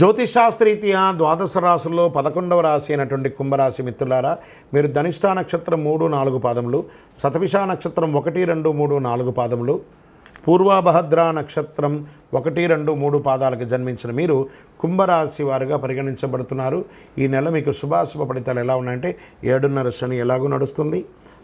జ్యోతిషాస్త్రీతీయ ద్వాదశ రాశుల్లో పదకొండవ రాశి అయినటువంటి కుంభరాశి మిత్రులారా మీరు ధనిష్ట నక్షత్రం మూడు నాలుగు పాదములు శతభిష నక్షత్రం ఒకటి రెండు మూడు నాలుగు పాదములు పూర్వభద్ర నక్షత్రం ఒకటి రెండు మూడు పాదాలకు జన్మించిన మీరు కుంభరాశి వారుగా పరిగణించబడుతున్నారు. ఈ నెల మీకు శుభాశుభ ఫలితాలు ఎలా ఉన్నాయంటే ఏడున్నర శని ఎలాగూ నడుస్తుంది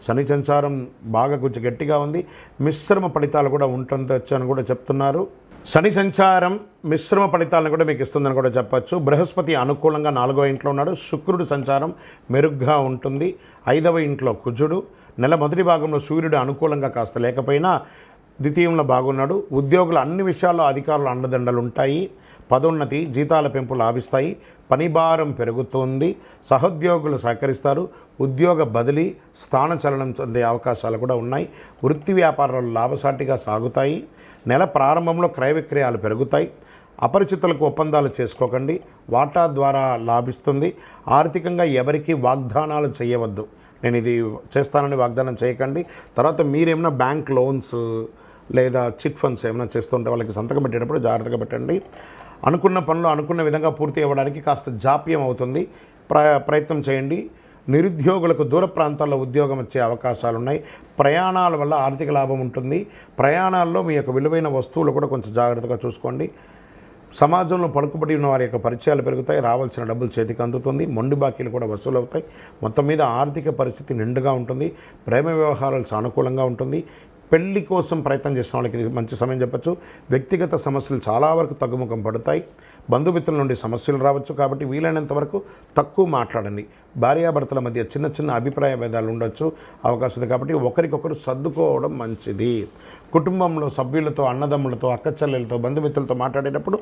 శని సంచారం బాగా కొంచెం గట్టిగా ఉంది మిశ్రమ ఫలితాలు కూడా ఉంటుందని కూడా చెప్తున్నారు. శని సంచారం మిశ్రమ ఫలితాలను కూడా మీకు ఇస్తుందని కూడా చెప్పచ్చు. బృహస్పతి అనుకూలంగా నాలుగవ ఇంట్లో ఉన్నాడు. శుక్రుడు సంచారం మెరుగ్గా ఉంటుంది. ఐదవ ఇంట్లో కుజుడు. నెల మొదటి భాగంలో సూర్యుడు అనుకూలంగా కాస్త లేకపోయినా ద్వితీయంలో బాగున్నాడు. ఉద్యోగులు అన్ని విషయాల్లో అధికారులు అండదండలు ఉంటాయి. పదోన్నతి జీతాల పెంపు లాభిస్తాయి. పనిభారం పెరుగుతుంది. సహోద్యోగులు సహకరిస్తారు. ఉద్యోగ బదిలీ స్థానచలనం చెందే అవకాశాలు కూడా ఉన్నాయి. వృత్తి వ్యాపారాలు లాభసాటిగా సాగుతాయి. నెల ప్రారంభంలో క్రయ విక్రయాలు పెరుగుతాయి. అపరిచితులకు ఒప్పందాలు చేసుకోకండి. వాటా ద్వారా లాభిస్తుంది. ఆర్థికంగా ఎవరికీ వాగ్దానాలు చేయవద్దు. నేను ఇది చేస్తానని వాగ్దానం చేయకండి. తర్వాత మీరేమైనా బ్యాంక్ లోన్స్ లేదా చిట్ ఫండ్స్ ఏమైనా చేస్తుంటే వాళ్ళకి సంతకం పెట్టేటప్పుడు జాగ్రత్తగా పెట్టండి. అనుకున్న పనులు అనుకున్న విధంగా పూర్తి అవ్వడానికి కాస్త జాప్యం అవుతుంది. ప్ర ప్రయత్నం చేయండి. నిరుద్యోగులకు దూర ప్రాంతాల్లో ఉద్యోగం వచ్చే అవకాశాలు ఉన్నాయి ప్రయాణాల వల్ల ఆర్థిక లాభం ఉంటుంది. ప్రయాణాల్లో మీ యొక్క విలువైన వస్తువులు కూడా కొంచెం జాగ్రత్తగా చూసుకోండి. సమాజంలో పలుకుబడి ఉన్న వారి యొక్క పరిచయాలు పెరుగుతాయి. రావాల్సిన డబ్బులు చేతికి అందుతుంది. మొండి బాకీలు కూడా వసూలు అవుతాయి మొత్తం మీద ఆర్థిక పరిస్థితి నిండుగా ఉంటుంది. ప్రేమ వ్యవహారాలు సానుకూలంగా ఉంటుంది. పెళ్ళి కోసం ప్రయత్నం చేసిన వాళ్ళకి ఇది మంచి సమయం చెప్పచ్చు. వ్యక్తిగత సమస్యలు చాలా వరకు తగ్గుముఖం పడతాయి. బంధుమిత్రుల నుండి సమస్యలు రావచ్చు కాబట్టి వీలైనంత వరకు తక్కువ మాట్లాడండి. భార్యాభర్తల మధ్య చిన్న చిన్న అభిప్రాయ భేదాలు ఉండొచ్చు అవకాశం ఉంది కాబట్టి ఒకరికొకరు సర్దుకోవడం మంచిది. కుటుంబంలో సభ్యులతో అన్నదమ్ములతో అక్కచెల్లెలతో బంధుమిత్రులతో మాట్లాడేటప్పుడు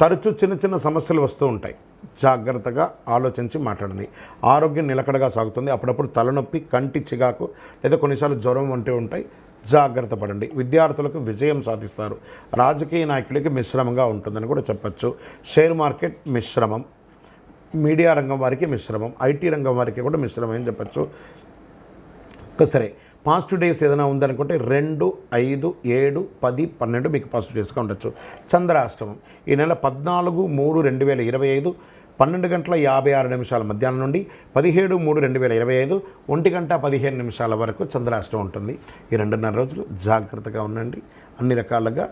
తరచూ చిన్న చిన్న సమస్యలు వస్తూ ఉంటాయి. జాగ్రత్తగా ఆలోచించి మాట్లాడండి. ఆరోగ్యం నిలకడగా సాగుతుంది. అప్పుడప్పుడు తలనొప్పి కంటి చిగాకు లేదా కొన్నిసార్లు జ్వరం వంటివి ఉంటాయి. జాగ్రత్త పడండి. విద్యార్థులకు విజయం సాధిస్తారు. రాజకీయ నాయకులకి మిశ్రమంగా ఉంటుందని కూడా చెప్పచ్చు. షేర్ మార్కెట్ మిశ్రమం. మీడియా రంగం వారికి మిశ్రమం. ఐటీ రంగం వారికి కూడా మిశ్రమం అని చెప్పచ్చు. సరే పాజిటివ్ డేస్ ఏదైనా ఉందనుకుంటే రెండు ఐదు ఏడు పది పన్నెండు మీకు పాజిటివ్ డేస్గా ఉండొచ్చు. చంద్రాష్టమం. ఈ నెల పద్నాలుగు మూడు రెండు వేల ఇరవై ఐదు పన్నెండు గంటల యాభై ఆరు నిమిషాల మధ్యాహ్నం నుండి పదిహేడు మూడు రెండు వేల ఇరవై ఐదు ఒంటి గంట పదిహేను నిమిషాల వరకు చంద్రాష్టమం ఉంటుంది. ఈ రెండున్నర రోజులు జాగ్రత్తగా ఉండండి. అన్ని రకాలుగా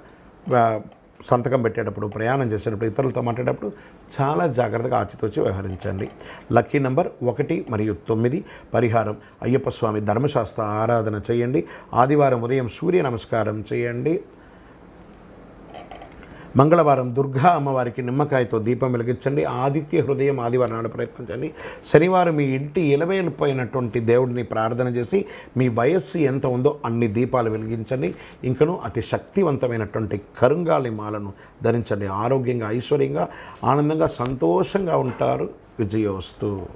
సంతకం పెట్టేటప్పుడు ప్రయాణం చేసేటప్పుడు ఇతరులతో మాట్లాడేటప్పుడు చాలా జాగ్రత్తగా ఆచితూచి వ్యవహరించండి. లక్కీ నంబర్ ఒకటి మరియు తొమ్మిది. పరిహారం అయ్యప్ప స్వామి ధర్మశాస్త్ర ఆరాధన చేయండి. ఆదివారం ఉదయం సూర్య నమస్కారం చేయండి. మంగళవారం దుర్గా అమ్మవారికి నిమ్మకాయతో దీపం వెలిగించండి. ఆదిత్య హృదయం ఆదివారం నాడు ప్రయత్నించండి శనివారం మీ ఇంటి ఇలవేలిపోయినటువంటి దేవుడిని ప్రార్థన చేసి మీ వయస్సు ఎంత ఉందో అన్ని దీపాలు వెలిగించండి. ఇంకను అతి శక్తివంతమైనటువంటి కరుంగాలి మాలను ధరించండి. ఆరోగ్యంగా ఐశ్వర్యంగా ఆనందంగా సంతోషంగా ఉంటారు. విజయోస్తు.